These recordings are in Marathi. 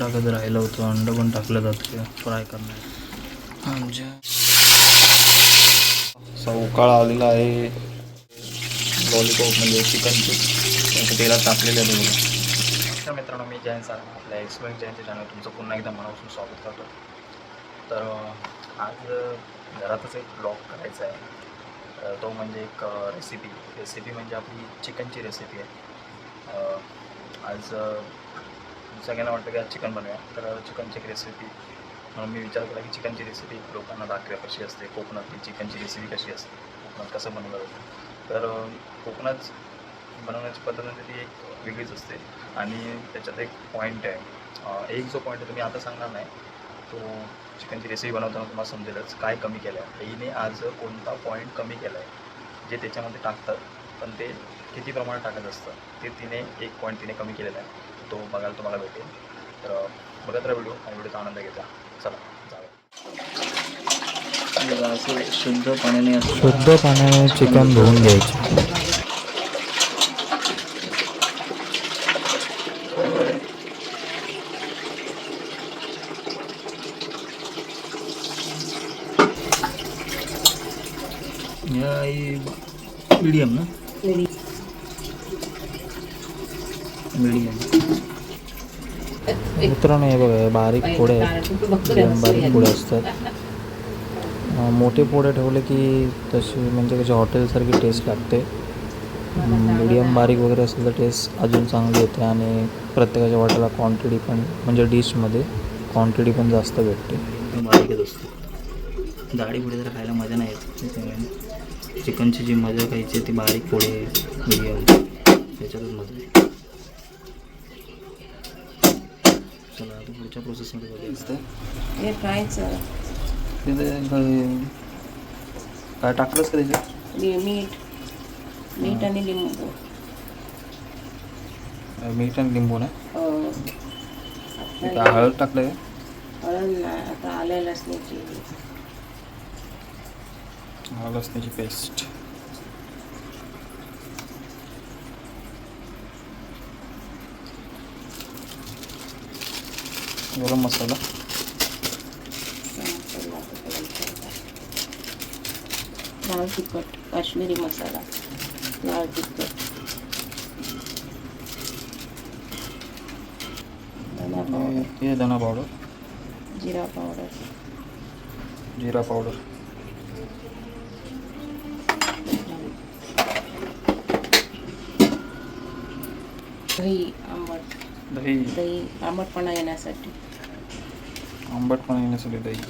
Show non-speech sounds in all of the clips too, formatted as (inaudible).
टाकत राहिलं होतं अंड पण टाकलं जातं फ्राय करण्यात. आमच्या असा उकाळा आलेला आहे. लॉलीपॉप म्हणजे चिकनचे तेलात टाकलेले आहे बघा. नमस्कार मित्रांनो मी जयंत सर आपल्या एक्सप्लेन जयंतच्या चॅनल तुमचं पुन्हा एकदा मनापासून स्वागत करतो. तर आज घरातच एक ब्लॉग करायचा आहे. तो म्हणजे एक रेसिपी रेसिपी म्हणजे आपली चिकनची रेसिपी आहे. आज सगळ्यांना वाटतं की आज चिकन बनवूया. तर चिकनची एक रेसिपी म्हणून मी विचार केला की चिकनची रेसिपी लोकांना दाखव्या कशी असते. कोकणातली चिकनची रेसिपी कशी असते. कोकणात कसं बनवलं जातं. तर कोकणात बनवण्याची पद्धत म्हणजे ती एक वेगळीच असते. आणि त्याच्यात एक पॉईंट आहे. एक जो पॉईंट आहे तुम्ही आता सांगणार नाही. तो चिकनची रेसिपी बनवताना तुम्हाला समजेलच. काय कमी केलं आहे हिने आज कोणता पॉईंट कमी केला आहे जे त्याच्यामध्ये टाकतात. पण ते किती प्रमाणात टाकत असतं. ते तिने एक पॉईंट तिने कमी केलेला आहे. तो बघायला तुम्हाला भेटेल. तर बघत राहा व्हिडिओ आणि व्हिडिओचा आनंद घेता. चला जाऊया. असं शुद्ध पाण्याने शुद्ध पाण्याने चिकन धुवून घ्यायचे. मीडियम ना? मीडियम मित्रांनो हे बघा हे बारीक पोळे आहेत. बारीक पोळे असतात. मोठे पोळे ठेवले की तशी म्हणजे कशी हॉटेलसारखी टेस्ट लागते. मीडियम बारीक वगैरे असेल तर टेस्ट अजून चांगली येते आणि प्रत्येकाच्या वाट्याला क्वांटिटी पण म्हणजे डिशमध्ये क्वांटिटी पण जास्त भेटते. बारीकच असतो. जाडी पुढे जर खायला मजा नाही येत. चिकनची जी मजा खायची ती बारीक पोळे मीडियम त्याच्यातच मजा आहे. पुढच्या प्रोसेसमध्ये बघायचं हे फ्रायचं तिथे काय- टाकलंच का त्याच्यात? लि- मीठ. मीठ आणि लिंबू. मीठ आणि लिंबू ना? अं, आता हळद टाकलं हळद नाही आता आल्या लसणीची. आहे लसण्याची पेस्ट गरम मसाला. लाल तिखट काश्मीरी मसाला. लाल तिखट. धना पावडर हे धना पावडर जिरा पावडर जिरा पावडर दही आंबट. दही. दही आंबटपणा येण्यासाठी. आंबटपणा येण्यासाठी दही.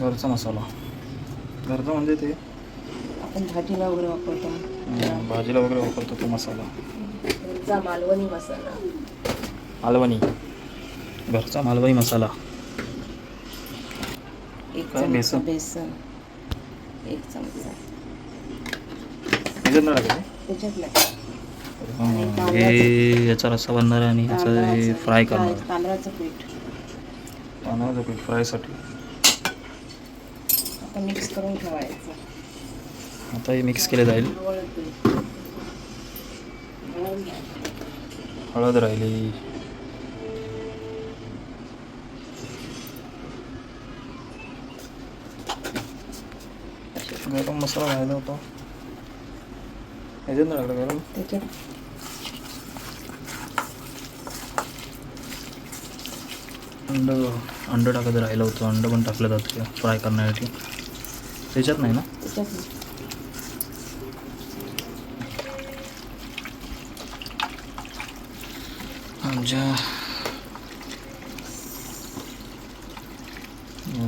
घरचा मसाला. घरचा म्हणजे ते? आपण भाजीला वगैरे वापरतो. भाजीला वगैरे वापरतो तो मसाला. घरचा मालवणी मसाला. मालवणी. घरचा मालवणी मसाला. एक बेसन? बेसन. एक चमचा. त्याच्यात नाही हं, याचा रस्सा बनणार आणि याचं हे फ्राय करणार. तांदळाचं पीठ. तांदळाचं पीठ फ्रायसाठी आता मिक्स करून ठेवायचं. आता हे मिक्स केलं जाईल. हळद राहिली. गरम मसाला राहिला होता. टाकलं गरम त्याच्यात अंड अंड टाकत राहिलं होतं अंड पण टाकलं जातं फ्राय करण्यासाठी त्याच्यात नाही ना. आमच्या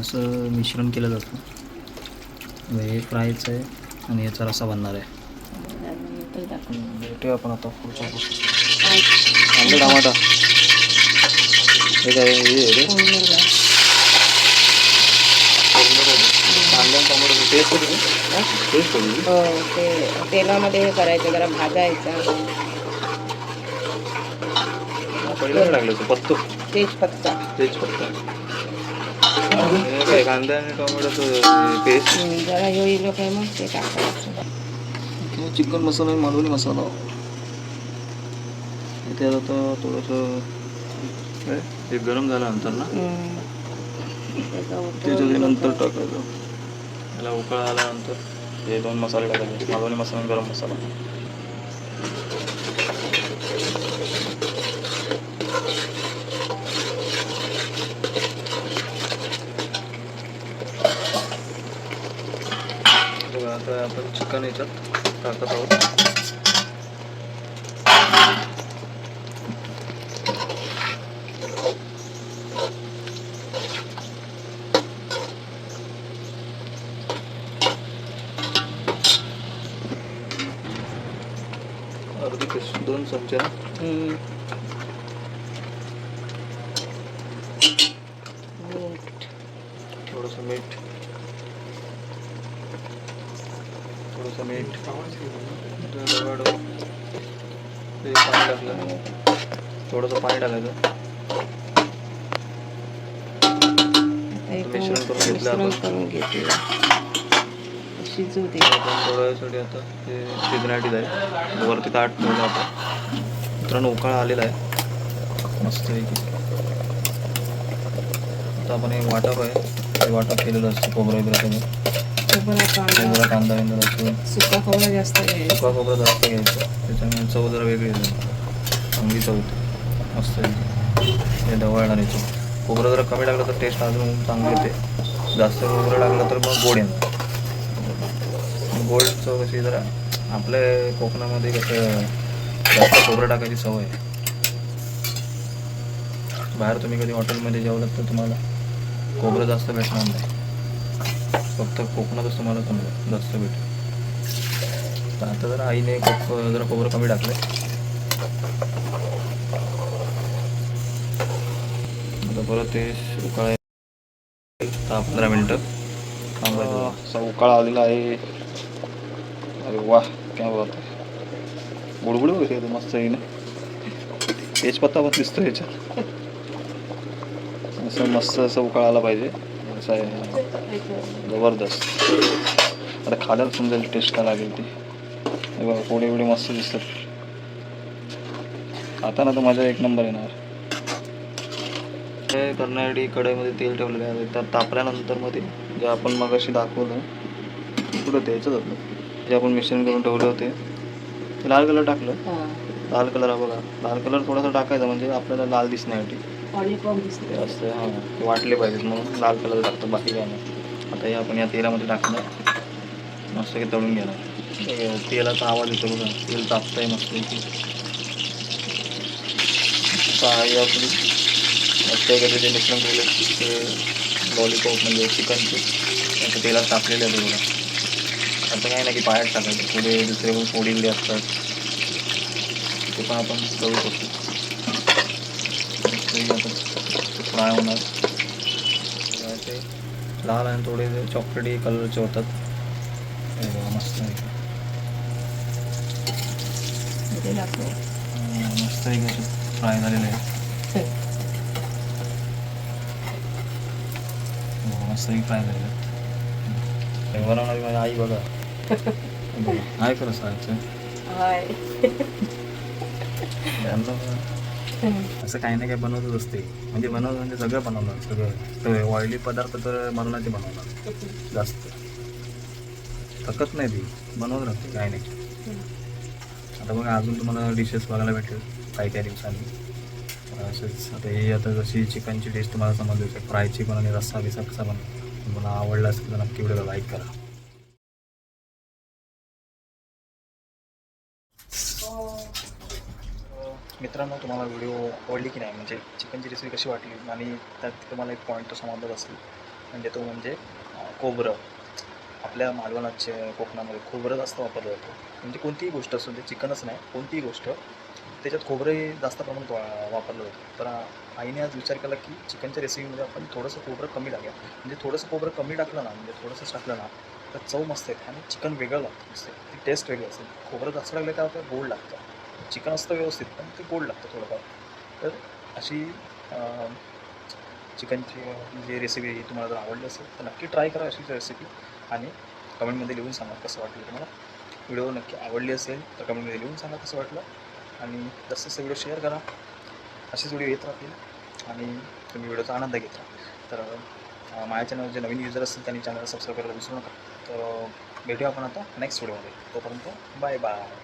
असं मिश्रण केलं जातं हे फ्रायचं आहे आणि याचा रसा बनणार आहे ते टाकून. भेटूया आपण आता पुढच्या कांदा टमाटा हे काय हे रे. कांदा टमाटो हो? ते तेलामध्ये हे करायचं जरा भाजायचं. पहिल्यांदा टाकलं होतं पत्तो. तेजपत्ता तेच पत्ता. काय कांदा आणि टोमॅटोचं पेस्ट जरा येईल काय मग ते टाकायचं. चिकन मसाला आहे मालवणी मसाला. इथे आता थोडंसं? ते गरम झाल्यानंतर ना? हम्म. त्याचा त्याच्यात हे उकळून नंतर टाकायचं. त्याला उकळ आल्यानंतर हे दोन मसाले टाकायचे. मालवणी मसाला आणि गरम मसाला. बघा आता आपण चिकन याच्यात टाकत आहोत दोन चमचे. थोडंसं मीठ थोडंसं मीठ ते पाणी टाकलं. थोडंसं पाणी टाकायचं. मिश्रण करून घेतलं मिश्रण आपण. करून घेतलं शिजू दे आपण थोड्यासाठी आता ते शिजण्यासाठी जाईल. वरती ताट ठेवलं आता मित्रांनो उकाळा आलेला आहे. मस्त आता आपण हे वाटप आहे. हे वाटप केलेलं असतं खोबरं वगैरे खोबरा कांदा कांदा बिंदा लसूण सुका खोबरा जास्त घ्यायचा. सुका खोबरं जास्त घ्यायचं. त्याच्यामुळे चव जरा वेगळी येते चांगली चव मस्त हे ढवळणार याची खोबरं जरा कमी टाकलं तर टेस्ट अजून चांगली येते. जास्त खोबरं टाकलं तर मग गोड येणार. गोड चव कशी जरा आपल्या कोकणामध्ये कसं जास्त खोबरं टाकायची सवय आहे. बाहेर तुम्ही कधी हॉटेलमध्ये जेवलात तर तुम्हाला खोबरं जास्त भेटणार नाही. फक्त कोकणातच तुम्हाला समजा जास्त भेटेल तर आता जरा आईने कोक जरा खोबरं कमी टाकलं आता परत ते उकाळा दहा पंधरा मिनटं असा उकाळा आलेला आहे. अरे वा काय बोलत आहे. बुडबुड मस्त आहे ना तेजपत्ता पण दिसतो याच्यात. असं मस्त असं उकाळा आला पाहिजे. असं आहे जबरदस्त. आता खाल्यावर समजेल टेस्ट काय लागेल ती. हे बघा पोळी एवढी मस्त दिसतात. आता ना तर मजा एक नंबर येणार. हे करण्यासाठी कढईमध्ये तेल ठेवलेलं आहे. त्यात तापल्यानंतरमध्ये जे आपण मगाशी दाखवलं कुठं द्यायचं होतं? जे आपण मिश्रण करून ठेवले होते. ते लाल कलर टाकलं. लाल कलर हा बघा. लाल कलर थोडासा टाकायचा म्हणजे आपल्याला लाल दिसण्यासाठी. असतं हां. वाटले पाहिजेत म्हणून लाल कलर टाकतो बाकी काय नाही. आता हे आपण या तेलामध्ये टाकलं मस्त की तळून घेणार. तेलाचा आवाज येतो बघा. तेल तापतंय मस्त की आपली मस्त वगैरे जे मिश्रण केले ते लॉलीपॉप म्हणजे चिकनचे. त्यांचं तेलात तापलेले आहे बघा. आता काय नाही की पायात टाकायचं. पुढे दुसरे पण फोडीले असतात. ते पण आपण करू शकतो. फ्राय होणार. लाल आणि थोडे चॉकलेटी कलरचे होतात. मस्त आहे. मस्त आहे कसे फ्राय झालेले आहे. हो, मस्त फ्राय झालेले आहेत. हे बनवणारी माझी आई बघा. (laughs) आहे खरं सांगायचं असं काही ना काही बनवतच असते. म्हणजे बनवलं म्हणजे सगळं बनवणार सगळं. ऑइली पदार्थ तर मरणाचे बनवणार. जास्त. थकत नाही ती. बनवत राहते काही नाही. आता बघा अजून तुम्हाला डिशेस बघायला भेटेल काही काही दिवसांनी. असंच आता हे आता जशी चिकनची डिश तुम्हाला समजली फ्राय चिकन आणि रस्सा बिसा कसा बनव तुम्हाला आवडला असेल तर नक्की व्हिडिओला लाईक करा. मित्रांनो तुम्हाला व्हिडिओ आवडली की नाही? म्हणजे चिकनची रेसिपी कशी वाटली? आणि त्यात तुम्हाला एक पॉईंट तो समजलाच असेल. म्हणजे तो म्हणजे खोबरं. आपल्या मालवणाचे कोकणामध्ये खोबरं जास्त वापरलं जातं. म्हणजे कोणतीही गोष्ट असून ते म्हणजे चिकनच नाही कोणतीही गोष्ट त्याच्यात खोबरंही जास्त प्रमाणात वा वापरलं जातं. तर आईने आज विचार केला की चिकनच्या रेसिपीमध्ये आपण थोडंसं खोबरं कमी टाकूया. म्हणजे थोडंसं खोबरं कमी टाकलं ना म्हणजे थोडंसं टाकलं ना तर चव मस्त येते आणि चिकन वेगळं लागतं. मस्त ती टेस्ट वेगळी असते. खोबरं जास्त लागलं काय होतं गोड लागतं. चिकन असतं व्यवस्थित पण ते गोड लागतं थोडंफार. तर अशी चिकनची जी रेसिपी तुम्हाला जर आवडली असेल तर नक्की ट्राय करा अशी रेसिपी आणि कमेंटमध्ये लिहून सांगा कसं वाटलं तुम्हाला. व्हिडिओ नक्की आवडली असेल तर कमेंटमध्ये लिहून सांगा कसं वाटलं. आणि जास्त जास्त व्हिडिओ शेअर करा. असेच व्हिडिओ येत राहतील आणि तुम्ही व्हिडिओचा आनंद घेत राहा तर माझ्या चॅनल जे नवीन युजर असतील त्यांनी चॅनलला सबस्क्राईब करायला विसरू नका. तर भेटूया आपण आता नेक्स्ट व्हिडिओमध्ये तोपर्यंत बाय बाय